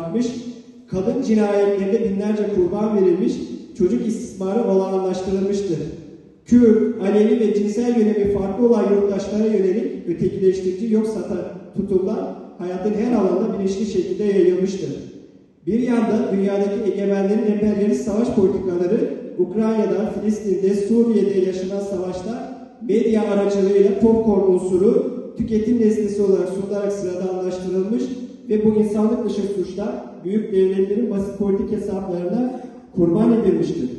artmış, kadın cinayetlerinde binlerce kurban verilmiş, çocuk istismarı olağanlaştırılmıştır. Kürt, Alevi ve cinsel yönemi farklı olan yurttaşlara yönelik ötekileştirici yok sata tutumlar hayatın her alanında bilinçli şekilde yayılmıştır. Bir yanda dünyadaki egemenlerin emperyalist savaş politikaları Ukrayna'da, Filistin'de, Suriye'de yaşanan savaşta medya aracılığıyla popcorn unsuru tüketim nesnesi olarak sunularak sıradanlaştırılmış ve bu insanlık dışı suçlar büyük devletlerin basit politik hesaplarına kurban edilmiştir.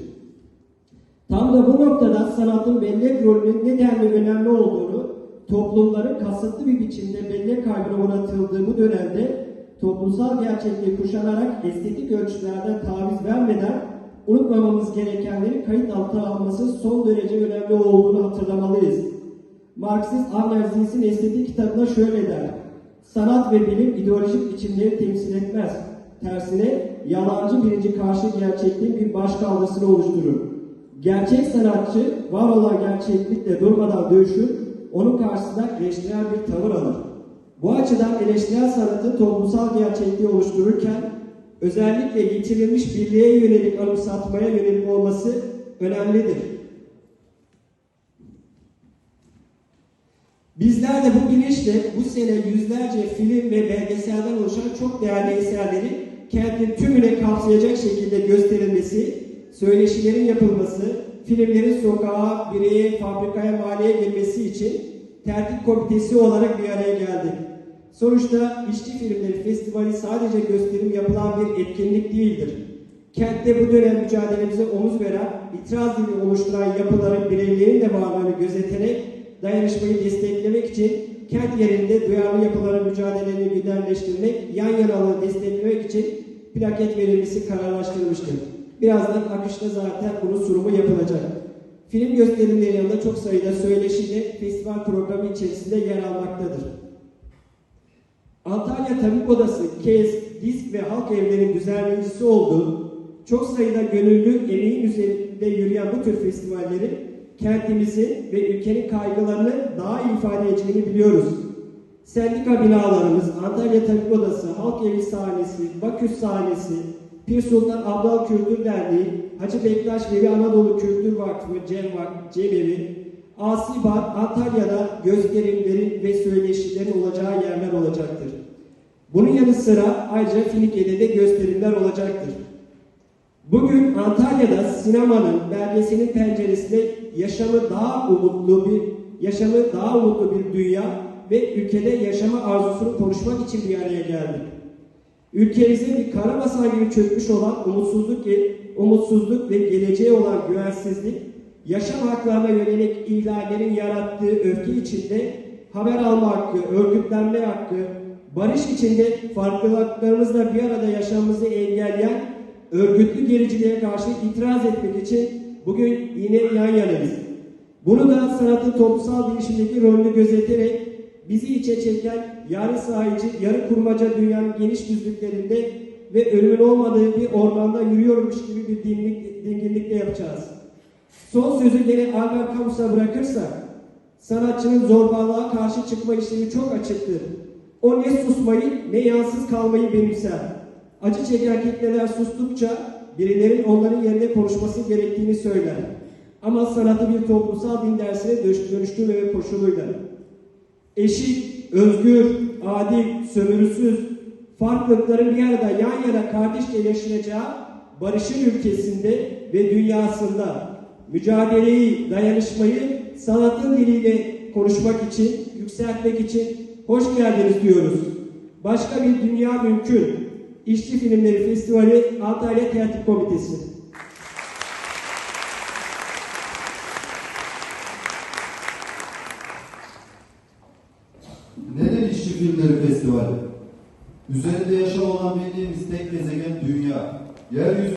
Tam da bu noktada sanatın bellek rolünün ne denli önemli olduğunu, toplumların kasıtlı bir biçimde bellek kaybına uğratıldığı bu dönemde toplumsal gerçekliği kuşanarak estetik ölçülerden taviz vermeden unutmamamız gerekenlerin kayıt altına alınması son derece önemli olduğunu hatırlamalıyız. Marksist Analiz'in estetik kitabında şöyle der. Sanat ve bilim ideolojik biçimleri temsil etmez. Tersine yalancı birinci karşı gerçekliğin bir başkaldırısını oluşturur. Gerçek sanatçı var olan gerçeklikle durmadan dövüşür, onun karşısında eleştirel bir tavır alır. Bu açıdan eleştirel sanatın toplumsal gerçekliği oluştururken özellikle getirilmiş birliğe yönelik anımsatmaya yönelik olması önemlidir. Bizler de bu bilinçle bu sene yüzlerce film ve belgeselden oluşan çok değerli eserleri kentin tümüne kapsayacak şekilde gösterilmesi, söyleşilerin yapılması, filmlerin sokağa, bireye, fabrikaya, mahalleye girmesi için tertip komitesi olarak bir araya geldik. Sonuçta İşçi Filmleri Festivali sadece gösterim yapılan bir etkinlik değildir. Kentte bu dönem mücadelemize omuz veren, itiraz dili oluşturan yapıların bireylerin de varlığını gözeterek dayanışmayı desteklemek için kent yerinde duyarlı yapıların mücadelelerini gündemleştirmek, yan yanalığı desteklemek için plaket verilmesi kararlaştırılmıştır. Birazdan akışta zaten bunun sunumu yapılacak. Film gösterimleri yanında çok sayıda söyleşi de festival programı içerisinde yer almaktadır. Antalya Tabip Odası, KEZ, Disk ve Halk Evlerinin düzenleyicisi olduğu çok sayıda gönüllü emeğin üzerinde yürüyen bu tür festivallerin kentimizin ve ülkenin kaygılarını daha iyi ifade edeceğini biliyoruz. Sendika binalarımız, Antalya Tabip Odası, Halk Evi sahnesi, Baküs sahnesi, Pir Sultan Abdal Kültür Derneği, Hacı Bektaş Veli Anadolu Kültür Vakfı, Cem Vakfı, Cemevi, Asibat, Antalya'da gösterimlerin ve söyleşilerin olacağı yerler olacaktır. Bunun yanı sıra ayrıca Finike'de de gösterimler olacaktır. Bugün Antalya'da sinemanın, belgeselin penceresinde yaşamı daha umutlu bir, yaşamı daha umutlu bir dünya ve ülkede yaşama arzusunu konuşmak için bir araya geldik. Ülkemizin bir karabasan gibi çökmüş olan umutsuzluk, umutsuzluk ve geleceğe olan güvensizlik, yaşam haklarına yönelik ihlallerin yarattığı öfke içinde haber alma hakkı, örgütlenme hakkı, barış içinde farklılıklarımızla bir arada yaşamımızı engelleyen örgütlü gericiliğe karşı itiraz etmek için bugün yine yan yanayız. Bunu da sanatın toplumsal bilişimdeki rolünü gözeterek bizi içe çeken yarı sahici, yarı kurmaca dünyanın geniş düzlüklerinde ve ölümün olmadığı bir ormanda yürüyormuş gibi bir dinlik, dinginlikle yapacağız. Son sözü gene Albert Camus'a bırakırsak, sanatçının zorbalığa karşı çıkma işlemi çok açıktır. O ne susmayı ne yansız kalmayı benimser. Acı çeken kitleler sustukça birilerin onların yerine konuşması gerektiğini söyler. Ama sanatı bir toplumsal din dersine dönüştürmeme koşuluyla. Eşit, özgür, adil, sömürüsüz, farklılıkların bir arada yan yana kardeşçe yaşayacağı barışın ülkesinde ve dünyasında mücadeleyi, dayanışmayı sanatın diliyle konuşmak için, yükseltmek için hoş geldiniz diyoruz. Başka bir dünya mümkün. İşçi Filmleri Festivali Antalya Tertip Komitesi. Neden İşçi Filmleri Festivali? Üzerinde yaşam olan bildiğimiz tek gezegen dünya. Yeryüzü